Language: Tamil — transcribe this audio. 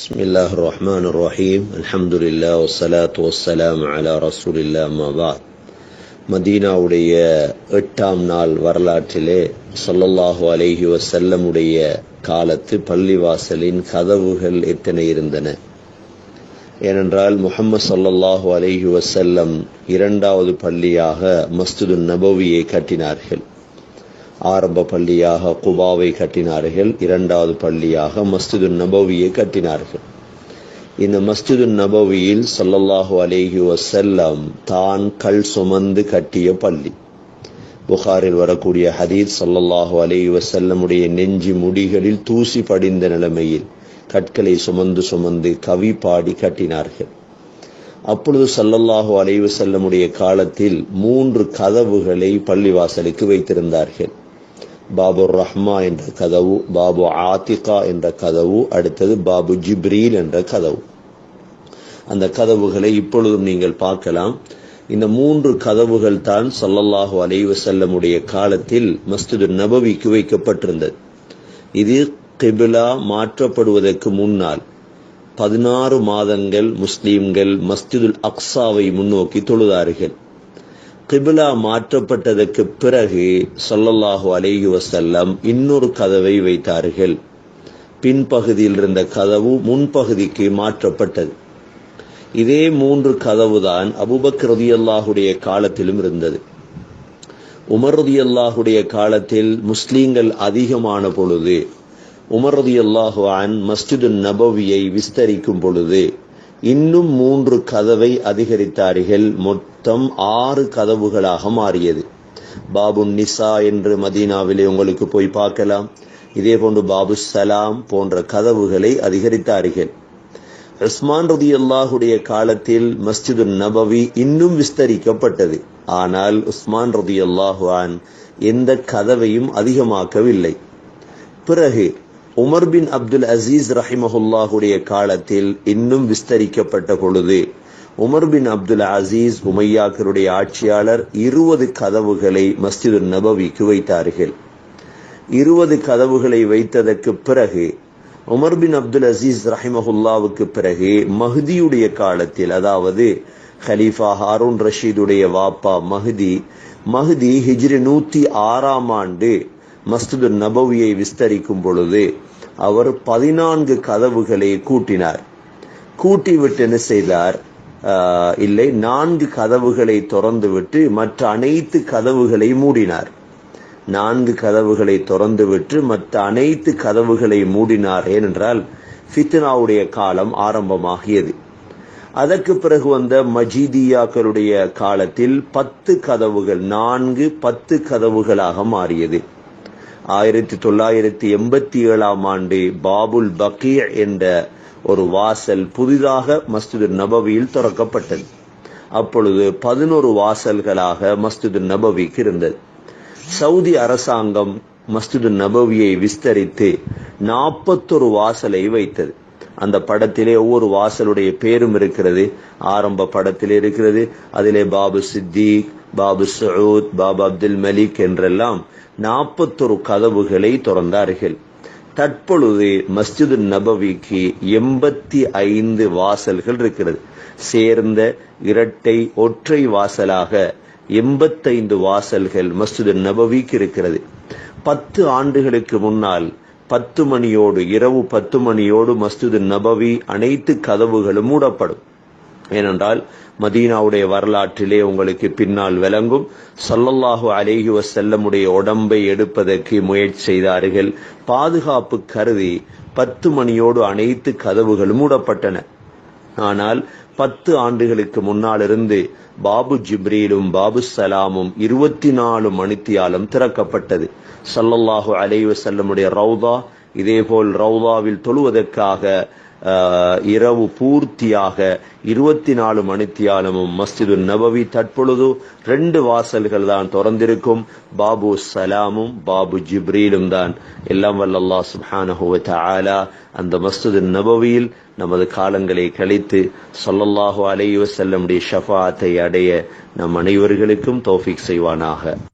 بسم الله الرحمن الرحيم الحمد لله والصلاة والسلام على رسول الله ما بعد மதீனாவுடைய எட்டாம் நாள் வரலாற்றிலே சொல்லல்லாஹு அலைஹி வசல்லமுடைய காலத்து பள்ளிவாசலின் கதவுகள் எத்தனை இருந்தன ஏனென்றால் முகமது சொல்லல்லாஹு அலைஹி வசல்லம் இரண்டாவது பள்ளியாக மஸ்துது நபவியை கட்டினார்கள் ஆரம்ப பள்ளியாக குபாவை கட்டினார்கள். இரண்டாவது பள்ளியாக மஸ்ஜிது நபவியை கட்டினார்கள். இந்த மஸ்ஜிது நபவியில் சல்லல்லாஹு அலேஹி வசல்லம் தான் கல் சுமந்து கட்டிய பள்ளி. புகாரில் வரக்கூடிய ஹதீத் சல்லல்லாஹு அலேஹி வசல்லமுடைய நெஞ்சு முடிகளில் தூசி படிந்த நிலைமையில் கற்களை சுமந்து சுமந்து கவி பாடி கட்டினார்கள். அப்பொழுது சல்லல்லாஹு அலைவு செல்லமுடைய காலத்தில் மூன்று கதவுகளை பள்ளிவாசலுக்கு வைத்திருந்தார்கள். பாபு ரஹ்மா என்ற கதவு பாபு ஆத்திகா என்ற கதவு அடுத்தது பாபு ஜிப்ரீல் என்ற கதவு. அந்த கதவுகளை இப்பொழுதும் நீங்கள் பார்க்கலாம். இந்த மூன்று கதவுகள் தான் சல்லல்லாஹு அலைவு செல்லமுடைய காலத்தில் மஸ்ஜிது நபவிக்கு வைக்கப்பட்டிருந்தது. இது கிபிலா மாற்றப்படுவதற்கு முன்னால் பதினாறு மாதங்கள் முஸ்லீம்கள் மஸ்ஜிதுல் அக்ஸாவை முன்னோக்கி தொழுதார்கள். கிபிலா மாற்றப்பட்டதற்கு பிறகு சொல்லல்லாஹு அலேஹி வசல்லம் இன்னொரு கதவை வைத்தார்கள். பின்பகுதியில் இருந்த கதவு முன்பகுதிக்கு மாற்றப்பட்டது. இதே மூன்று கதவுதான் அபுபக் ரதியல்லாஹுடைய காலத்திலும் இருந்தது. உமர் ரதியல்லாஹுடைய காலத்தில் முஸ்லீம்கள் அதிகமான பொழுது உமர் ரதியல்லாஹு அன் மஸ்ஜிது நபவியை விஸ்தரிக்கும் பொழுது இன்னும் மூன்று கதவை அதிகரித்தார்கள். மொத்தம் ஆறு கதவுகளாக மாறியது. பாபு நிசா என்று மதீனாவிலே உங்களுக்கு போய் பார்க்கலாம். இதே போன்று பாபு சலாம் போன்ற கதவுகளை அதிகரித்தார்கள். உஸ்மான் ரதி அல்லாஹுடைய காலத்தில் மஸ்ஜிது நபவி இன்னும் விஸ்தரிக்கப்பட்டது. ஆனால் உஸ்மான் ரதி அல்லாஹுவான் எந்த கதவையும் அதிகமாக்கவில்லை. பிறகு உமர் பின் அப்துல் அசீஸ் ரஹிமஹுல்லாஹுடைய காலத்தில் இன்னும் விஸ்தரிக்கப்பட்ட பொழுது உமர் பின் அப்துல் அசீஸ் உமையாக்கருடைய ஆட்சியாளர் இருபது கதவுகளை மஸ்ஜிது நபவிக்கு வைத்தார்கள். இருபது கதவுகளை வைத்ததற்கு பிறகு உமர் பின் அப்துல் அசீஸ் ரஹிமஹுல்லாவுக்கு பிறகு மஹ்தியுடைய காலத்தில் அதாவது ஹலீஃபா ஹாரூன் ரஷீதுடைய வாப்பா மஹதி மஹதி ஹிஜ்ரி நூத்தி ஆறாம் ஆண்டு மஸ்துது நபவியை விஸ்தரிக்கும் பொழுது அவர் பதினான்கு கதவுகளை கூட்டினார். கூட்டிவிட்டு என்ன செய்தார்? இல்லை நான்கு கதவுகளை திறந்துவிட்டு மற்ற அனைத்து கதவுகளை மூடினார். நான்கு கதவுகளை திறந்துவிட்டு மற்ற அனைத்து கதவுகளை மூடினார். ஏனென்றால் ஃபித்னாவுடைய காலம் ஆரம்பமாகியது. அதற்கு பிறகு வந்த மஜீதியாக்களுடைய காலத்தில் பத்து கதவுகள் நான்கு பத்து கதவுகளாக மாறியது. ஆயிரத்தி தொள்ளாயிரத்தி எண்பத்தி ஏழாம் ஆண்டு பாபுல் பக்கீ என்ற ஒரு வாசல் புதிதாக மஸ்ஜிது நபவியில் திறக்கப்பட்டது. அப்பொழுது பதினோரு வாசல்களாக மஸ்ஜிது நபவிக்கு இருந்தது. சவுதி அரசாங்கம் மஸ்ஜிது நபவியை விஸ்தரித்து நாற்பத்தொரு வாசலை வைத்தது. அந்த படத்திலே ஒவ்வொரு வாசலுடைய பேரும் இருக்கிறது. ஆரம்ப படத்திலே இருக்கிறது. அதிலே Bab Siddiq Bab Saud Bab Abdul Malik என்றெல்லாம் நாற்பத்தொரு கதவுகளை திறந்தார்கள். தற்பொழுது மஸ்ஜிது நபவிக்கு எண்பத்தி ஐந்து வாசல்கள் இருக்கிறது. சேர்ந்த இரட்டை ஒற்றை வாசலாக எண்பத்தைந்து வாசல்கள் மஸ்ஜிது நபவிக்கு இருக்கிறது. பத்து ஆண்டுகளுக்கு முன்னால் பத்து மணியோடு இரவு பத்து மணியோடு மஸ்ஜிது நபவி அனைத்து கதவுகளும் மூடப்படும். ஏனென்றால் மதீனாவுடைய வரலாற்றிலே உங்களுக்கு பின்னால் விளங்கும். சொல்லல்லாஹு அலேஹி வசல்லமுடைய உடம்பை எடுப்பதற்கு முயற்சி செய்தார்கள். பாதுகாப்பு கருதி பத்து மணியோடு அனைத்து கதவுகளும் மூடப்பட்டன. ஆனால் பத்து ஆண்டுகளுக்கு முன்னால் இருந்து பாபு ஜிப்ரீலும் பாபு சலாமும் இருபத்தி நாலு மணித்தியாலும் திறக்கப்பட்டது. சல்லல்லாஹு அலைவ செல்லமுடைய ரவுதா இதேபோல் ரவுதாவில் தொழுவதற்காக இரவு பூர்த்தியாக இருபத்தி நாலு மணித்தியாலமும் மஸ்ஜிது நபவி தற்பொழுது ரெண்டு வாசல்கள் தான் திறந்திருக்கும். பாபு சலாமும் பாபு ஜிப்ரீலும் தான். எல்லாம் வல்லல்லா சுப்ஹானஹுவ ஆலா அந்த மஸ்ஜிது நபவியில் நமது காலங்களை கழித்து சொல்லல்லாஹு அலைவ செல்லமுடைய ஷஃபாத்தை அடைய நம் அனைவர்களுக்கும் தோஃபிக் செய்வானாக.